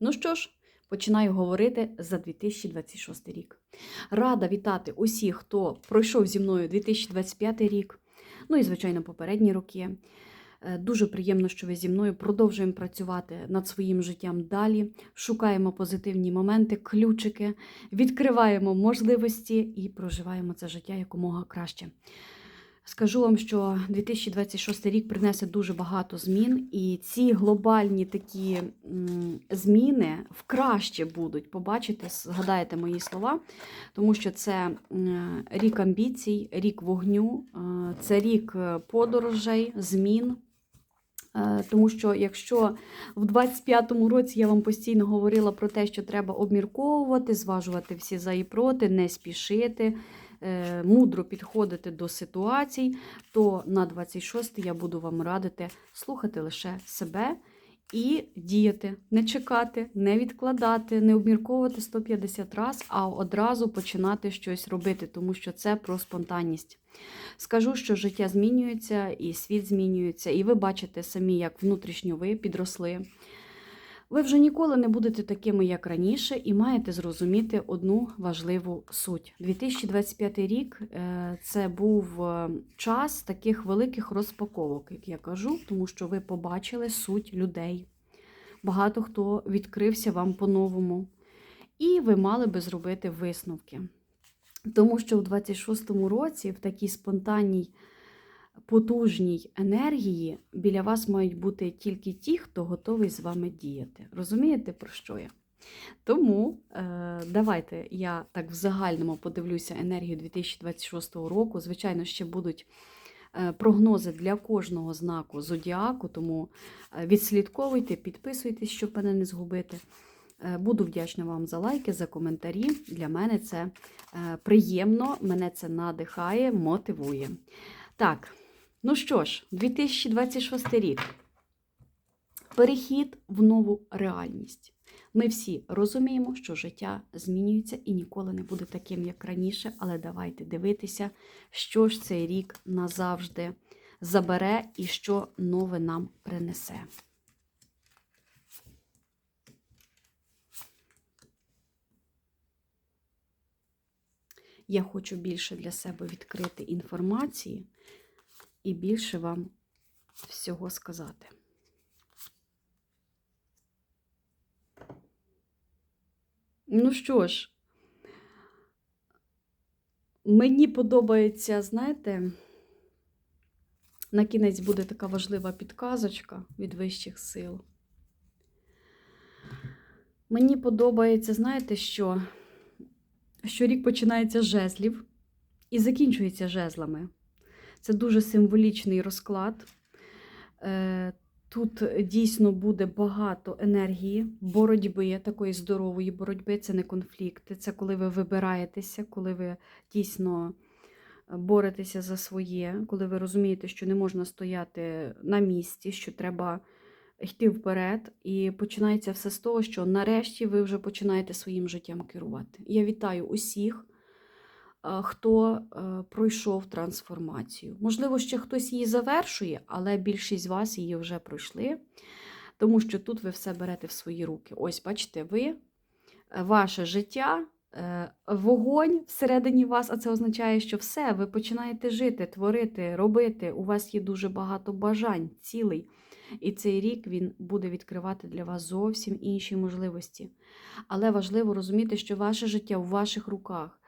Ну що ж, починаю говорити за 2026 рік. Рада вітати усіх, хто пройшов зі мною 2025 рік, ну і, звичайно, попередні роки. Е, Дуже приємно, що ви зі мною продовжуємо працювати над своїм життям далі, шукаємо позитивні моменти, ключики, відкриваємо можливості і проживаємо це життя якомога краще. Скажу вам, що 2026 рік принесе дуже багато змін, і ці глобальні такі зміни в краще будуть. Побачите, згадаєте мої слова, тому що це рік амбіцій, рік вогню, е, це рік е, подорожей, змін. Е, Тому що якщо в 25-му році я вам постійно говорила про те, що треба обмірковувати, зважувати всі за і проти, не спішити, мудро підходити до ситуацій, то на 26 я буду вам радити слухати лише себе і діяти, не чекати, не відкладати, не обмірковувати 150 разів, а одразу починати щось робити, тому що це про спонтанність. Скажу, що життя змінюється, і світ змінюється, і ви бачите самі, як внутрішньо ви підросли. Ви вже ніколи не будете такими, як раніше, і маєте зрозуміти одну важливу суть. 2025 рік е, це був е, час таких великих розпаковок, як я кажу, тому що ви побачили суть людей. Багато хто відкрився вам по-новому, і ви мали би зробити висновки. Тому що у 26-му році, в такій спонтанній, потужній енергії, біля вас мають бути тільки ті, хто готовий з вами діяти. Розумієте, про що я? Тому е, давайте я так в загальному подивлюся енергію 2026 року. Звичайно, ще будуть е, прогнози для кожного знаку зодіаку, тому е, відслідковуйте, підписуйтесь, щоб мене не згубити. Буду вдячна вам за лайки, за коментарі. Для мене це приємно, мене це надихає, мотивує. Так, ну що ж, 2026 рік. Перехід в нову реальність. Ми всі розуміємо, що життя змінюється і ніколи не буде таким, як раніше, але давайте дивитися, що ж цей рік назавжди забере і що нове нам принесе. Я хочу більше для себе відкрити інформації і більше вам всього сказати. Ну що ж, мені подобається, знаєте, на кінець буде така важлива підказочка від вищих сил. Мені подобається, знаєте, що, що рік починається з жезлів і закінчується жезлами. Це дуже символічний розклад. Е, Тут дійсно буде багато енергії, боротьби, такої здорової боротьби. Це не конфлікти, це коли ви вибираєтеся, коли ви дійсно боретеся за своє, коли ви розумієте, що не можна стояти на місці, що треба йти вперед. І починається все з того, що нарешті ви вже починаєте своїм життям керувати. Я вітаю усіх хто е, пройшов трансформацію. Можливо, ще хтось її завершує, але більшість з вас її вже пройшли, тому що тут ви все берете в свої руки. Ось, бачите, ви, е, ваше життя, е, вогонь всередині вас, а це означає, що все, ви починаєте жити, творити, робити. У вас є дуже багато бажань, цілей. І цей рік він буде відкривати для вас зовсім інші можливості. Але важливо розуміти, що ваше життя у ваших руках.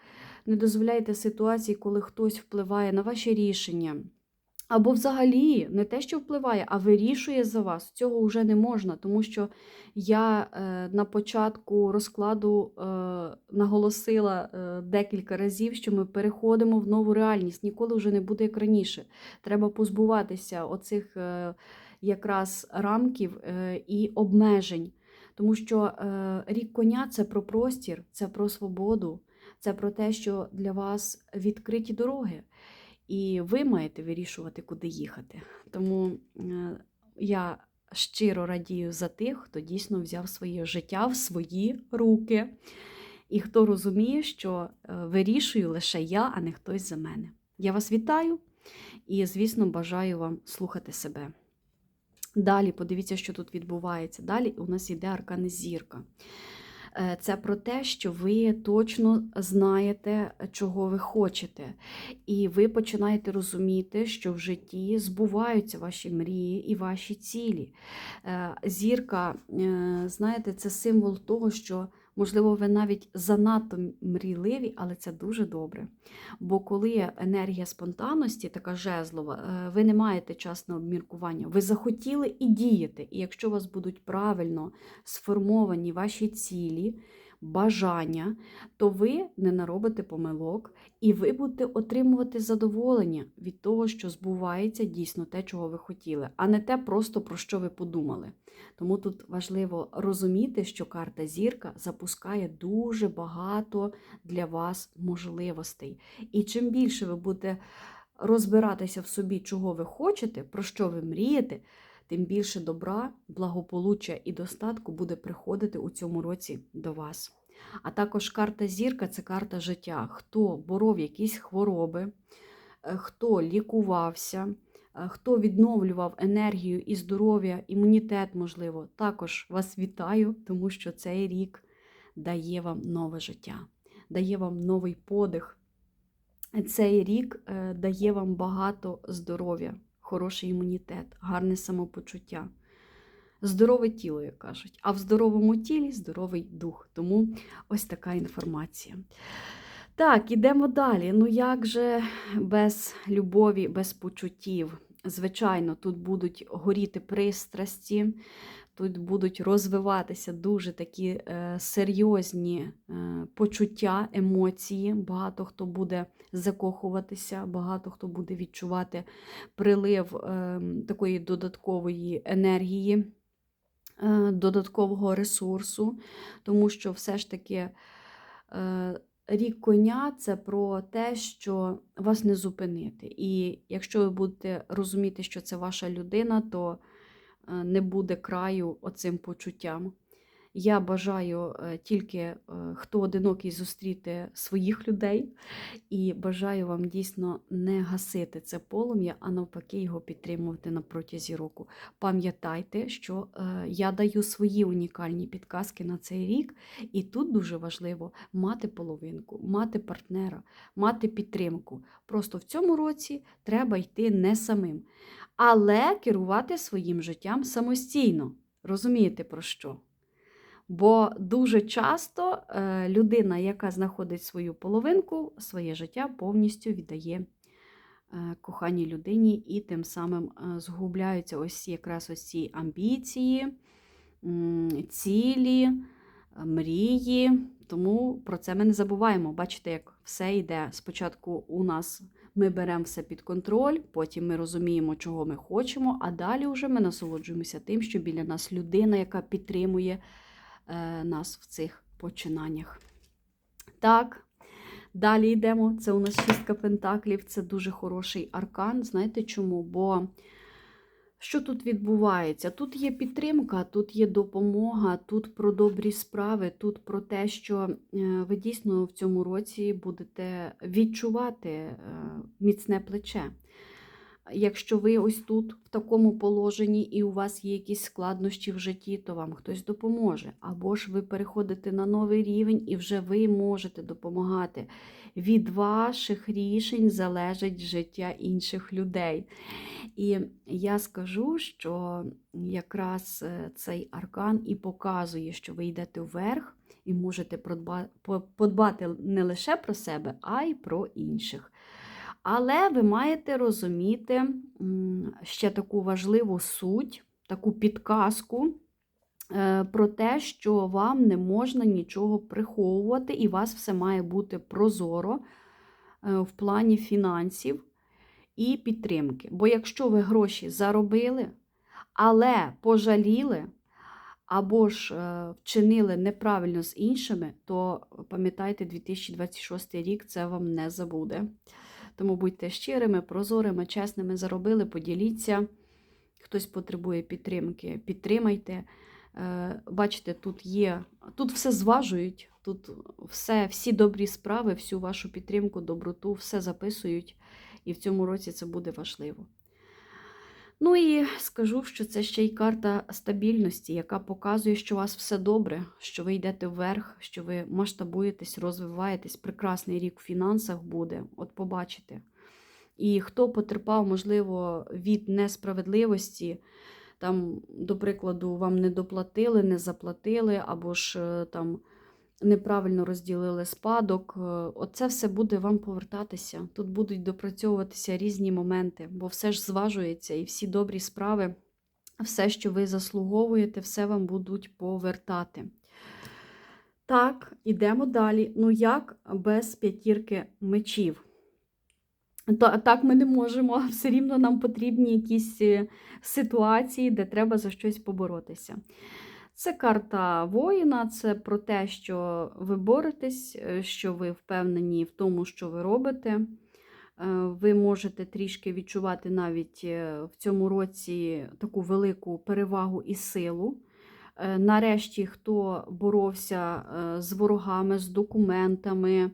Не дозволяйте ситуації, коли хтось впливає на ваші рішення. Або взагалі не те, що впливає, а вирішує за вас. Цього вже не можна, тому що я е, на початку розкладу е, наголосила е, декілька разів, що ми переходимо в нову реальність. Ніколи вже не буде як раніше. Треба позбуватися оцих якраз рамків і обмежень. Тому що рік коня це про простір, це про свободу. Це про те, що для вас відкриті дороги, і ви маєте вирішувати, куди їхати. Тому е, я щиро радію за тих, хто дійсно взяв своє життя в свої руки, і хто розуміє, що е, вирішую лише я, а не хтось за мене. Я вас вітаю і, звісно, бажаю вам слухати себе. Далі подивіться, що тут відбувається. Далі у нас йде аркан зірка. Е, Це про те, що ви точно знаєте, чого ви хочете. І ви починаєте розуміти, що в житті збуваються ваші мрії і ваші цілі. Е, Зірка, е, знаєте, це символ того, що, можливо, ви навіть занадто мрійливі, але це дуже добре. Бо коли енергія спонтанності, така жезлова, е, ви не маєте час на обміркування. Ви захотіли і дієте. І якщо у вас будуть правильно сформовані ваші цілі, бажання, то ви не наробите помилок, і ви будете отримувати задоволення від того, що збувається дійсно те, чого ви хотіли, а не те просто про що ви подумали. Тому тут важливо розуміти, що карта зірка запускає дуже багато для вас можливостей. І чим більше ви будете розбиратися в собі, чого ви хочете, про що ви мрієте, тим більше добра, благополуччя і достатку буде приходити у цьому році до вас. А також карта зірка це карта життя. Хто боров якісь хвороби, е, хто лікувався, е, хто відновлював енергію і здоров'я, імунітет, можливо, також вас вітаю, тому що цей рік дає вам нове життя, дає вам новий подих. Цей рік е, дає вам багато здоров'я, хороший імунітет, гарне самопочуття. Здорове тіло, як кажуть, а в здоровому тілі здоровий дух. Тому ось така інформація. Так, ідемо далі. Ну як же без любові, без почуттів? Звичайно, тут будуть горіти пристрасті, тут будуть розвиватися дуже такі е, серйозні е, почуття, емоції. Багато хто буде закохуватися, багато хто буде відчувати прилив е, такої додаткової енергії, додаткового ресурсу, тому що все ж таки. Рік коня це про те, що вас не зупинити. І якщо ви будете розуміти, що це ваша людина, то не буде краю оцим почуттям. Я бажаю е, тільки, е, хто одинокий, зустріти своїх людей, і бажаю вам дійсно не гасити це полум'я, а навпаки, його підтримувати на протязі року. Пам'ятайте, що е, я даю свої унікальні підказки на цей рік, і тут дуже важливо мати половинку, мати партнера, мати підтримку. Просто в цьому році треба йти не самим, але керувати своїм життям самостійно. Розумієте про що? Бо дуже часто е, людина, яка знаходить свою половинку, своє життя повністю віддає е, коханій людині, і тим самим е, згубляються ось якраз ось ці амбіції, цілі, мрії. Тому про це ми не забуваємо. Бачите, як все йде. Спочатку у нас ми беремо все під контроль, потім ми розуміємо, чого ми хочемо, а далі вже ми насолоджуємося тим, що біля нас людина, яка підтримує. Е, нас в цих починаннях. Так, далі йдемо. Це у нас шістка пентаклів, це дуже хороший аркан. Знаєте чому? Бо що тут відбувається? Тут є підтримка, тут є допомога, тут про добрі справи, тут про те, що е, ви дійсно в цьому році будете відчувати е, міцне плече. Якщо ви ось тут, в такому положенні, і у вас є якісь складнощі в житті, то вам хтось допоможе. Або ж ви переходите на новий рівень і вже ви можете допомагати. Від ваших рішень залежить життя інших людей. І я скажу, що якраз е, цей аркан і показує, що ви йдете вверх і можете подбати не лише про себе, а й про інших. Але ви маєте розуміти ще таку важливу суть, таку підказку е, про те, що вам не можна нічого приховувати, і вас все має бути прозоро е, в плані фінансів і підтримки. Бо якщо ви гроші заробили, але пожаліли, або ж е, вчинили неправильно з іншими, то пам'ятайте, 2026 рік це вам не забуде. Тому будьте щирими, прозорими, чесними, заробили, поділіться. Хтось потребує підтримки, підтримайте. Е, бачите, тут є, тут все зважують, тут все, всі добрі справи, всю вашу підтримку, доброту, все записують, і в цьому році це буде важливо. Ну і скажу, що це ще й карта стабільності, яка показує, що у вас все добре, що ви йдете вверх, що ви масштабуєтесь, розвиваєтесь. Прекрасний рік в фінансах буде, от побачите. І хто потерпав, можливо, від несправедливості, там, до прикладу, вам не доплатили, не заплатили, або ж е, там неправильно розділили спадок, е, оце все буде вам повертатися. Тут будуть допрацьовуватися різні моменти, бо все ж зважується, і всі добрі справи, все, що ви заслуговуєте, все вам будуть повертати. Так, ідемо далі. Ну як без п'ятірки мечів? Та, так ми не можемо. Все рівно нам потрібні якісь е, ситуації, де треба за щось поборотися. Це карта воїна, це про те, що ви боретесь, е, що ви впевнені в тому, що ви робите. Е, Ви можете трішки відчувати навіть е, в цьому році таку велику перевагу і силу. Нарешті, хто боровся з ворогами, з документами,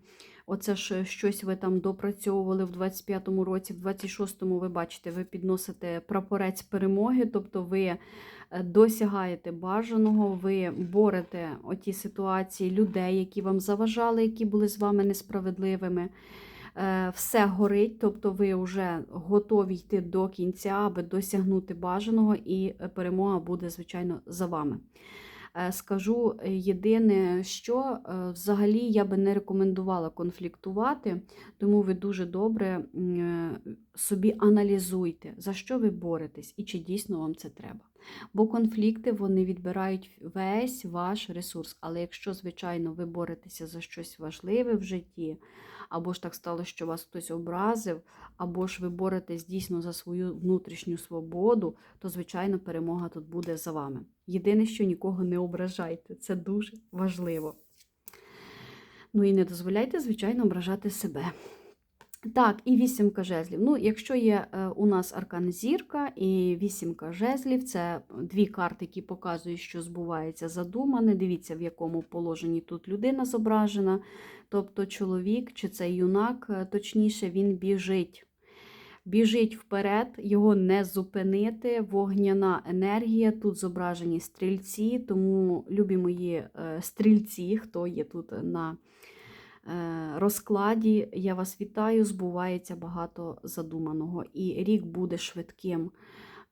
оце ж щось ви там допрацьовували в 25-му році, в 26-му ви бачите, ви підносите прапорець перемоги, тобто ви е, досягаєте бажаного, ви борете оті ситуації людей, які вам заважали, які були з вами несправедливими. Е, Все горить, тобто ви вже готові йти до кінця, аби досягнути бажаного, і е, перемога буде, звичайно, за вами. Е, Скажу е, єдине, що е, взагалі я би не рекомендувала конфліктувати, тому ви дуже добре собі аналізуйте, за що ви боретесь і чи дійсно вам це треба. Бо конфлікти вони відбирають весь ваш ресурс. Але якщо, звичайно, ви боретеся за щось важливе в житті, або ж так стало, що вас хтось образив, або ж ви боретесь дійсно за свою внутрішню свободу, то, звичайно, перемога тут буде за вами. Єдине, що нікого не ображайте, це дуже важливо. Ну і не дозволяйте, звичайно, ображати себе. Так, і вісімка жезлів. Ну, якщо є е, у нас аркан зірка і вісімка жезлів, це дві карти, які показують, що збувається задумане. Дивіться, в якому положенні тут людина зображена. Тобто чоловік чи це юнак, е, точніше, він біжить. Біжить вперед, його не зупинити. Вогняна енергія. Тут зображені стрільці, тому любі мої е, стрільці, хто є тут на розкладі, я вас вітаю, збувається багато задуманого. І рік буде швидким.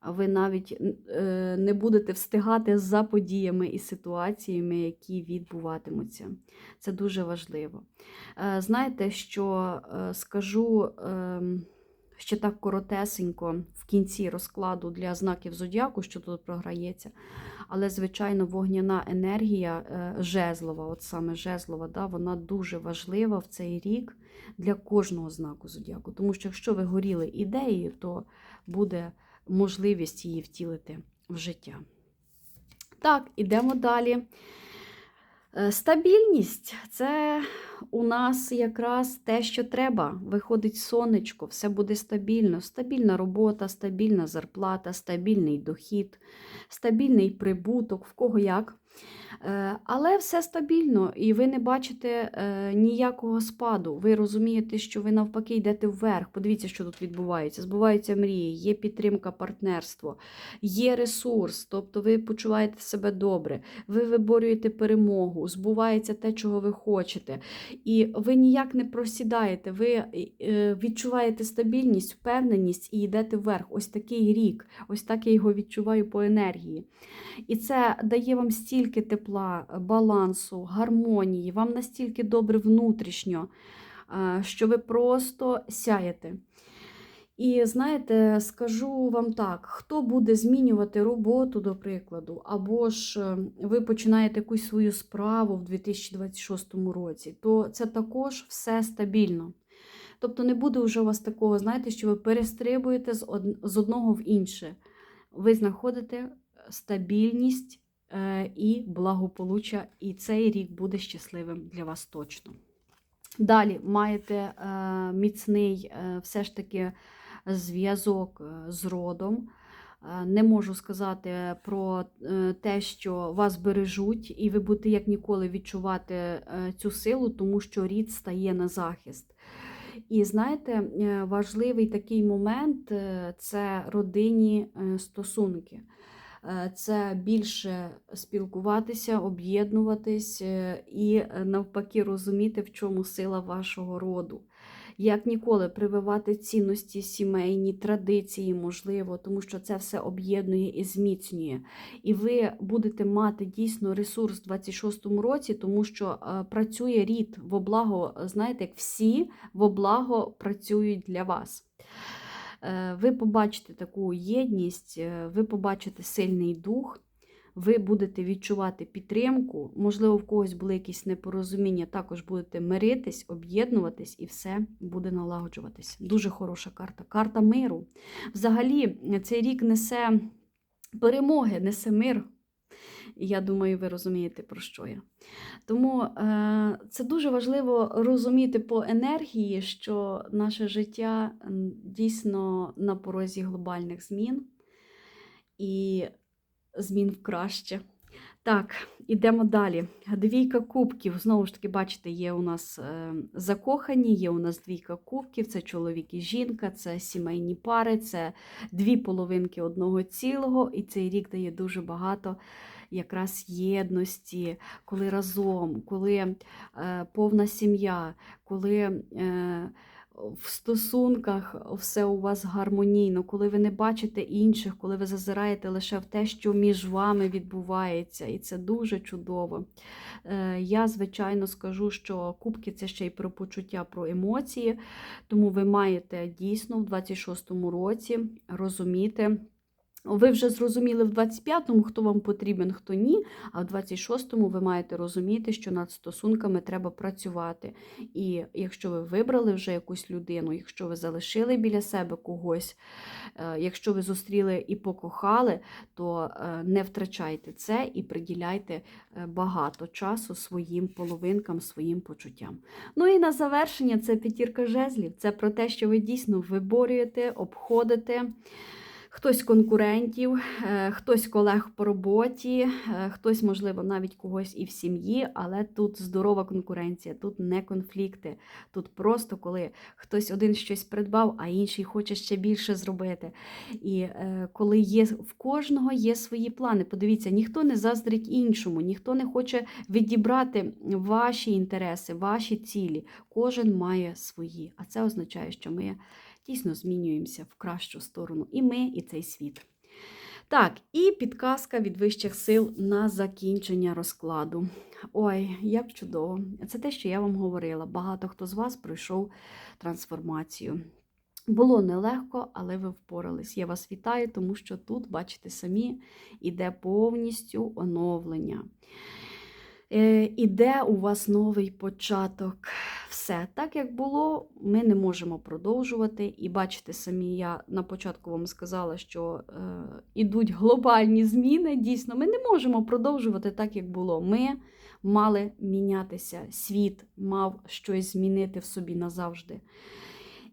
Ви навіть е, не будете встигати за подіями і ситуаціями, які відбуватимуться. Це дуже важливо. Е, Знаєте, що е, скажу ем, ще так коротесенько в кінці розкладу для знаків зодіаку, що тут програється. Але, звичайно, вогняна енергія е, жезлова, от саме жезлова, да, вона дуже важлива в цей рік для кожного знаку зодіаку. Тому що якщо ви горіли ідеєю, то буде можливість її втілити в життя. Так, ідемо далі. Е, Стабільність це у нас якраз те, що треба. Виходить сонечко, все буде стабільно. Стабільна робота, стабільна зарплата, стабільний дохід, стабільний прибуток, в кого як. Е, Але все стабільно, і ви не бачите е, ніякого спаду. Ви розумієте, що ви навпаки йдете вверх. Подивіться, що тут відбувається. Збуваються мрії, є підтримка, партнерство, є ресурс, тобто ви почуваєте себе добре, ви виборюєте перемогу, збувається те, чого ви хочете. І ви ніяк не просідаєте, ви е, відчуваєте стабільність, впевненість і йдете вверх. Ось такий рік, ось так я його відчуваю по енергії. І це дає вам стільки тепла, балансу, гармонії, вам настільки добре внутрішньо, е, що ви просто сяєте. І знаєте, скажу вам так: хто буде змінювати роботу, до прикладу, або ж е, ви починаєте якусь свою справу в 2026 році, то це також все стабільно. Тобто не буде вже у вас такого, знаєте, що ви перестрибуєте з одного в інше. Ви знаходите стабільність е, і благополуччя, і цей рік буде щасливим для вас точно. Далі маєте е, міцний е, все ж таки зв'язок е, з родом. Е, Не можу сказати про е, те, що вас бережуть, і ви будете як ніколи відчувати е, цю силу, тому що рід стає на захист. І знаєте, е, важливий такий момент е, це родинні е, стосунки. Е, Це більше спілкуватися, об'єднуватись е, і е, навпаки розуміти, в чому сила вашого роду. Як ніколи прививати цінності сімейні, традиції, можливо, тому що це все об'єднує і зміцнює. І ви будете мати дійсно ресурс в 26-му році, тому що працює рід во благо, знаєте, як всі во благо працюють для вас. Е, Ви побачите таку єдність, е, ви побачите сильний дух, ви будете відчувати підтримку. Можливо, в когось були якісь непорозуміння, також будете миритись, об'єднуватись і все буде налагоджуватись. Дуже хороша карта. Карта миру. Взагалі, цей рік несе перемоги, несе мир. І я думаю, ви розумієте, про що я. Тому е, це дуже важливо розуміти по енергії, що наше життя дійсно на порозі глобальних змін і змін в краще. Так, ідемо далі. Двійка кубків. Знову ж таки, бачите, є у нас е, закохані, є у нас двійка кубків, це чоловік і жінка, це сімейні пари, це дві половинки одного цілого, і цей рік дає дуже багато якраз єдності, коли разом, коли е, повна сім'я, коли е, в стосунках все у вас гармонійно, коли ви не бачите інших, коли ви зазираєте лише в те, що між вами відбувається, і це дуже чудово. Е, Я, звичайно, скажу, що кубки це ще й про почуття, про емоції, тому ви маєте дійсно в 26-му році розуміти. Ви вже зрозуміли в 25-му, хто вам потрібен, хто ні. А в 26-му ви маєте розуміти, що над стосунками треба працювати. І якщо ви вибрали вже якусь людину, якщо ви залишили біля себе когось, е, якщо ви зустріли і покохали, то е, не втрачайте це і приділяйте е, багато часу своїм половинкам, своїм почуттям. Ну і на завершення це п'ятірка жезлів. Це про те, що ви дійсно виборюєте, обходите хтось конкурентів, е, хтось колег по роботі, е, хтось, можливо, навіть когось і в сім'ї, але тут здорова конкуренція, тут не конфлікти. Тут просто коли хтось один щось придбав, а інший хоче ще більше зробити. І е, коли є в кожного є свої плани. Подивіться, ніхто не заздрить іншому, ніхто не хоче відібрати ваші інтереси, ваші цілі. Кожен має свої. А це означає, що ми дійсно змінюємося в кращу сторону. І ми, і цей світ. Так, і підказка від вищих сил на закінчення розкладу. Ой, як чудово! Це те, що я вам говорила. Багато хто з вас пройшов трансформацію. Було нелегко, але ви впорались. Я вас вітаю, тому що тут, бачите самі, іде повністю оновлення. Е, Іде у вас новий початок. Все так, як було, ми не можемо продовжувати. І бачите самі, я на початку вам сказала, що е, ідуть глобальні зміни. Дійсно, ми не можемо продовжувати так, як було. Ми мали мінятися. Світ мав щось змінити в собі назавжди.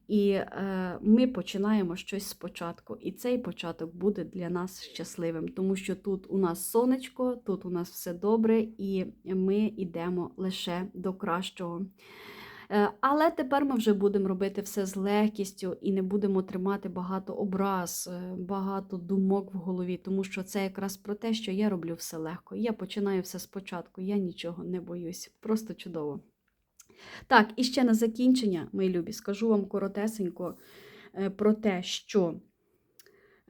І е, ми починаємо щось спочатку. І цей початок буде для нас щасливим, тому що тут у нас сонечко, тут у нас все добре, і ми йдемо лише до кращого. Е, Але тепер ми вже будемо робити все з легкістю і не будемо тримати багато образ, е, багато думок в голові, тому що це якраз про те, що я роблю все легко. Я починаю все спочатку, я нічого не боюсь. Просто чудово. Так, і ще на закінчення, мої любі, скажу вам коротесенько е, про те, що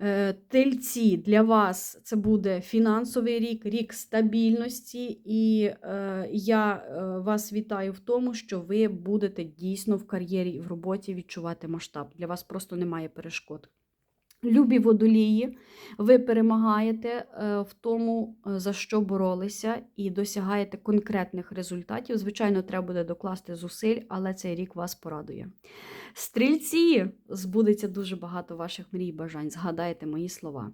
е, тельці для вас це буде фінансовий рік, рік стабільності, і е, я вас вітаю в тому, що ви будете дійсно в кар'єрі і в роботі відчувати масштаб. Для вас просто немає перешкод. Любі водолії, ви перемагаєте е, в тому, е, за що боролися, і досягаєте конкретних результатів. Звичайно, треба буде докласти зусиль, але цей рік вас порадує. Стрільці збудеться дуже багато ваших мрій бажань. Згадайте мої слова.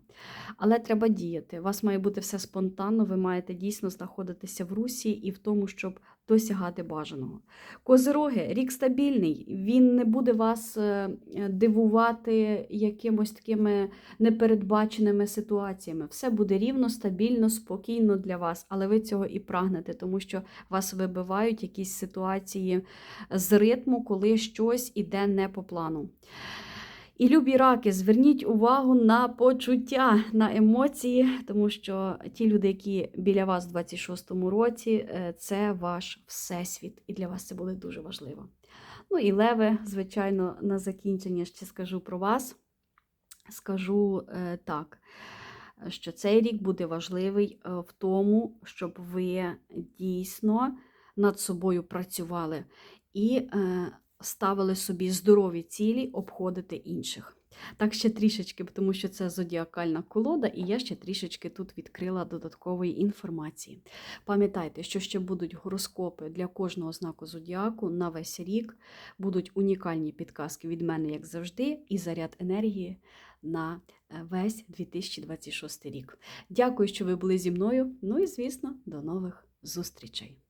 Але треба діяти. У вас має бути все спонтанно, ви маєте дійсно знаходитися в русі і в тому, щоб досягати бажаного. Козироги, рік стабільний, він не буде вас е, дивувати якимось такими непередбаченими ситуаціями. Все буде рівно, стабільно, спокійно для вас, але ви цього і прагнете, тому що вас вибивають якісь ситуації з ритму, коли щось іде не по плану. І любі раки, зверніть увагу на почуття, на емоції, тому що ті люди, які біля вас в 26-му році, е, це ваш всесвіт, і для вас це буде дуже важливо. Ну і леви, звичайно, на закінчення ще скажу про вас. Скажу е, так, що цей рік буде важливий е, в тому, щоб ви дійсно над собою працювали і ставили собі здорові цілі обходити інших. Так ще трішечки, тому що це зодіакальна колода, і я ще трішечки тут відкрила додаткової інформації. Пам'ятайте, що ще будуть гороскопи для кожного знаку зодіаку на весь рік, будуть унікальні підказки від мене, як завжди, і заряд енергії на е, весь 2026 рік. Дякую, що ви були зі мною. Ну і звісно, до нових зустрічей!